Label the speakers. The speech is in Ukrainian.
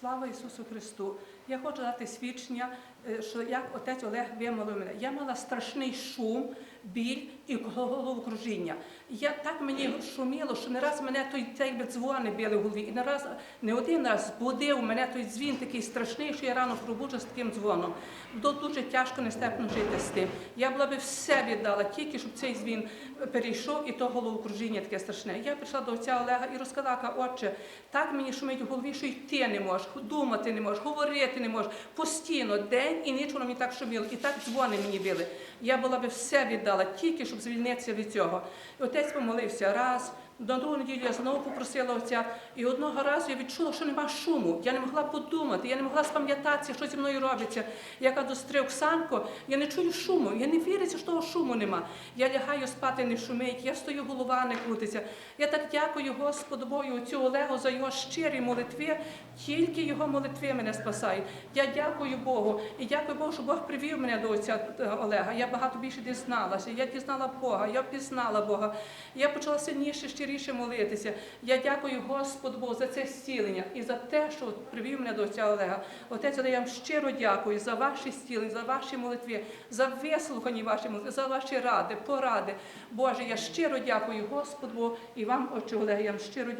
Speaker 1: Слава Ісусу Христу! Я хочу дати свідчення, е, що як отець Олег вимолив мене. Я мала страшний шум, біль і головокружіння. Я так мені шуміло, що не раз мене той цей дзвони били в голові. І не раз не один раз збудив мене той дзвін такий страшний, що я рано пробуджу з таким дзвоном. Було дуже тяжко нестерпно жити з тим. Я була би все віддала, тільки щоб цей дзвін перейшов і то головокружіння таке страшне. Я прийшла до отця Олега і розказала, отче, так мені шумить у голові, що йти не можеш, думати не можеш, говорити не можеш. Постійно, день і ніч воно мені так шуміло, і так дзвони мені били. Я була би все віддала, тільки щоб звільнитися від цього. І отець помолився раз. На другу неділю я знову попросила отця, і одного разу я відчула, що нема шуму. Я не могла подумати, я не могла спам'ятатися, що зі мною робиться. Я кажу, сестри Оксанко, я не чую шуму, я не віриться, що того шуму нема. Я лягаю спати, не шумить, я стою, голова не крутиться. Я так дякую Господу Богу, отцю Олегу за його щирі молитви. Тільки його молитви мене спасають. Я дякую Богу і дякую Богу, що Бог привів мене до отця е, Олега. Я багато більше дізналася. Я дізнала Бога, я впізнала Бога. Я почала сильніше, щиріше молитися. Я дякую Господу Богу за це зцілення і за те, що привів мене до отця Олега. Отець Олег, я вам щиро дякую за ваші зцілення, за ваші молитви, за вислухані ваші молитви, за ваші ради, поради. Боже, я щиро дякую Господу і вам, отче Олег, я вам щиро дякую.